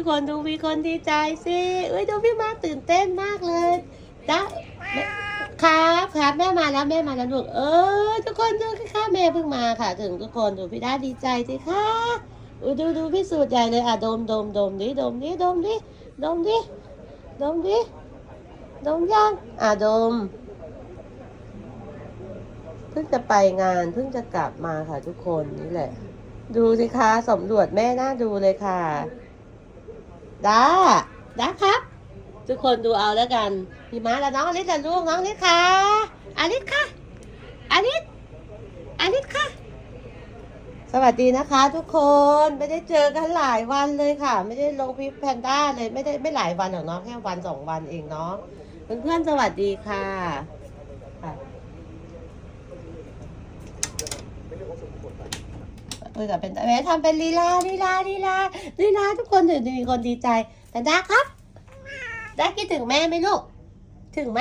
ทุกคนดูมีคนดีใจสิเอ้ยดูพี่มาตื่นเต้นมากเลยจ้าครับครับแม่มาแล้วแม่มาแล้วลูกเออ ทุกคนดูค่ะแม่เพิ่งมาค่ะ ถึงทุกคนดูพี่ด้าดีใจสิค่ะอุ้ยดูดูพี่สูตรใหญ่เลยอะดมดมดมดิดมดิดมดิดมดิดมดิดมยังอะดมเพิ่งจะไปงานเพิ่งจะกลับมาค่ะทุกคนนี่แหละ ดูสิคะสำรวจแม่น่าดูเลยค่ะ ด้าด้าครับ ทุกคนดูเอาแล้วกันพี่ม้าแล้วน้องอลิสและลูกน้องอลิสค่ะอลิสค่ะอลิสอลิสค่ะ สวัสดีนะคะ ทุกคนไม่ได้เจอกันหลายวันเลยค่ะ ไม่ได้ลงพิปแพนด้าเลยไม่ได้ไม่หลายวันหรอกเนาะแค่วันสองวันเองเนาะเพื่อนๆสวัสดีค่ะ เออแต่เป็นแม่ทำเป็นลีลาลีลาลีลาลีลาทุกคนถึงมีคนดีใจแต่ด้าครับด้าคิดถึงแม่ไหมลูก ถึงไหม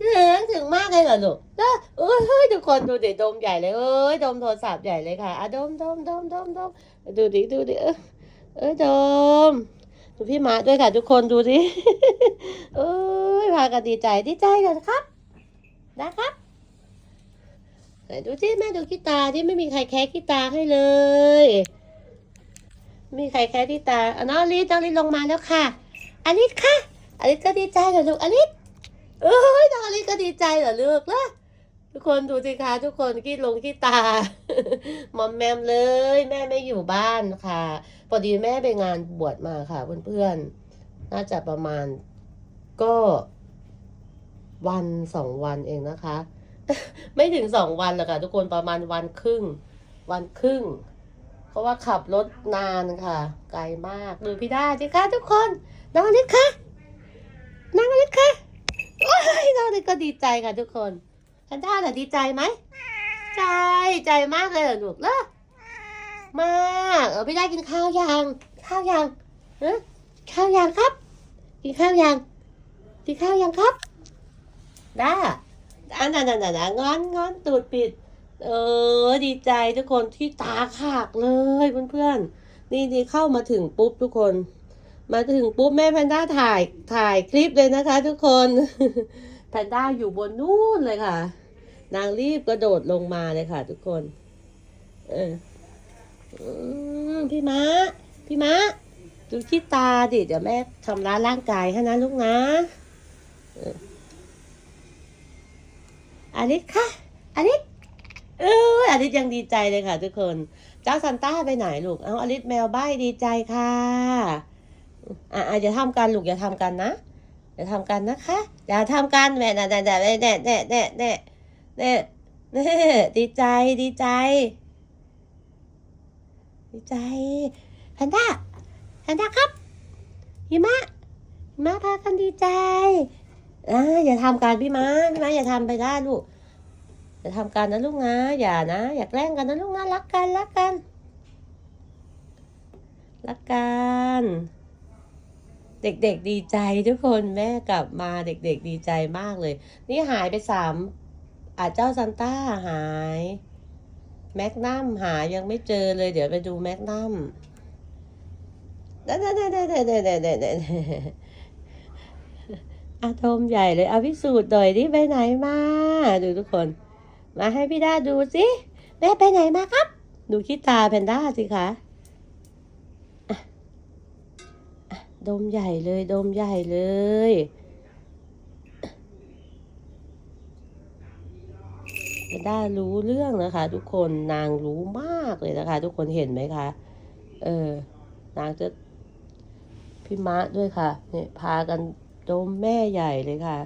ถึงถึงมากเลยเหรอลูกเออเอ้ยเฮ้ยทุกคนดูดิดมใหญ่เลยเอ้ยดมโทรศัพท์ใหญ่เลยค่ะอะดมดมดมดมดมดูดิดูดิเออเออดมดูพี่มาด้วยค่ะทุกคนดูดิเอ้ยพากันดีใจดีใจกันครับนะครับ ดูที่แม่ดูขี้ตาที่ไม่มีใครแคะขี้ตาให้เลยไม่มีใครแคะขี้ตาอะน้องลิสน้องลิสลงมาแล้วค่ะอลิสค่ะอลิสก็ดีใจเหรอลูกอลิสเอ้ยน้องอลิสก็ดีใจเหรอลูกล่ะทุกคนดูสิคะทุกคนขี้ลงขี้ตามอมแมมเลย แม่ไม่อยู่บ้านค่ะพอดีแม่ไปงานบวชมาค่ะเพื่อนๆน่าจะประมาณก็วันสองวันเองนะคะ ไม่ถึงสองวันหรอกค่ะทุกคนประมาณวันครึ่ง วันครึ่ง เพราะว่าขับรถนานค่ะ ไกลมากดูพี่ด้าสิคะทุกคนน้องอลิศค่ะน้องอลิศค่ะโอ้ยน้องอลิศก็ดีใจค่ะทุกคนท่านด้าน่ะดีใจไหมใจใจมากเลยเหรอลูกเล่ะมากเออพี่ด้ากินข้าวยังข้าวยังเออข้าวยังครับ กินข้าวยังกินข้าวยังครับด้า อันนั้นน่ะนะงอนงอนตูดปิด เออ ดีใจทุกคนที่ตาขากเลยเพื่อนๆ นี่นี่เข้ามาถึงปุ๊บทุกคน มาถึงปุ๊บแม่แพนด้าถ่ายถ่ายคลิปเลยนะคะ ทุกคนแพนด้าอยู่บนนู่นเลยค่ะ นางรีบกระโดดลงมาเลยค่ะ ทุกคน เออพี่ม้าพี่ม้าดูที่ตาดิเดี๋ยวแม่ทำร้ายร่างกายให้นะลูกนะ อลิสค่ะอลิสเอออลิสยังดีใจเลยค่ะ ทุกคนเจ้าซันต้าไปไหนลูกเอาอลิสแมวใบ้ดีใจค่ะอะอะอย่าทำกันลูกอย่าทำกันนะอย่าทำกันนะคะอย่าทำกันแม่น่ะน่ะน่แน่แน่แน่แน่แน่แน่แน่ดีใจดีใจ ดีใจแพนด้าแพนด้าครับหิมะหิมะพากันดีใจ อ่าอย่าทำการพี่ม้าพี่ม้าอย่าทำไปได้ลูกอย่าทำการนะลูกนะอย่านะอย่าแกล้งกันนะลูกนะรักกันรักกันรักกันเด็กๆดีใจทุกคนแม่กลับมาเด็กๆดีใจมากเลย นี่หายไปสามอาเจ้าซันต้าหาย แม็กนัมหายยังไม่เจอเลย เดี๋ยวไปดูแม็กนัมเด้เด้เด้เด้เด้เด้เด้ อาโทมใหญ่เลย เอาพิสูจน์หน่อยดิไปไหนมา ดูทุกคน มาให้พี่ด้าดูสิ แม่ไปไหนมาครับ ดูขี้ตาแพนด้าสิคะะะดมใหญ่เลยดมใหญ่เลย แพนด้ารู้เรื่องนะคะ ทุกคนนางรู้มากเลยนะคะ ทุกคนเห็นไหมคะ เออ นางจะพี่มะด้วยค่ะเนี่ยพากัน ดมแม่ใหญ่เลยค่ะ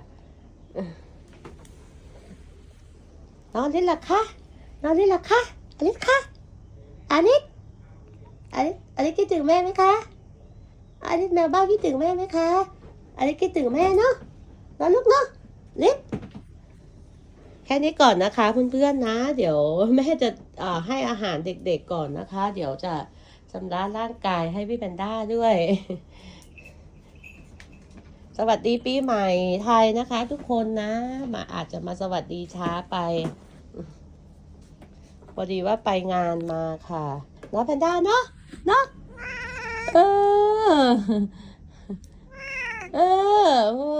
น้องอลิศล่ะคะน้องอลิศล่ะคะอลิศคะอลิศอลิศอลิศคิดถึงแม่ไหมคะอลิศแมวบ้าคิดถึงแม่ไหมคะอลิศคิดถึงแม่เนาะนาะลูกเนาะลิศแค่นี้ก่อนนะคะเพื่อนๆนะ เดี๋ยวแม่จะเอ่อให้อาหารเด็กๆก่อนนะคะ เดี๋ยวจะชำระร่างกายให้พี่แพนด้าด้วย สวัสดีปีใหม่ไทยนะคะ ทุกคนนะ มาอาจจะมาสวัสดีช้าไปพอดีว่าไปงานมาค่ะเนาะแพนด้าเนาะเนาะเออเออโอ้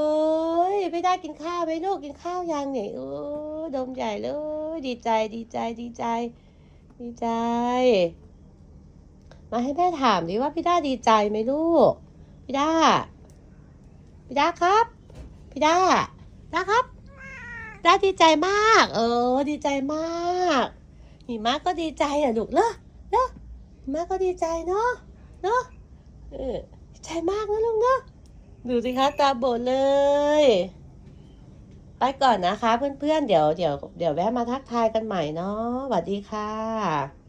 ยไม่ได้กินข้าวไหมลูกกินข้าวยังเนี่ยโอ้ดมใหญ่เลยดีใจดีใจดีใจ ดีใจ มาให้แม่ถามดิว่าพี่ด้าดีใจไหมลูกพี่ด้า พี่ดาครับพี่ดาดาครับดาดีใจมาก เออ ดีใจมากหิมะก็ดีใจอะลูกเนอะเนอะหิมะก็ดีใจเนาะเนาะเออดีใจมากนะลูกเนาะดูสิคะตาโบดเลย ไปก่อนนะคะ เพื่อนๆเดี๋ยวเดี๋ยวเดี๋ยวแวะมาทักทายกันใหม่เนาะสวัสดีค่ะ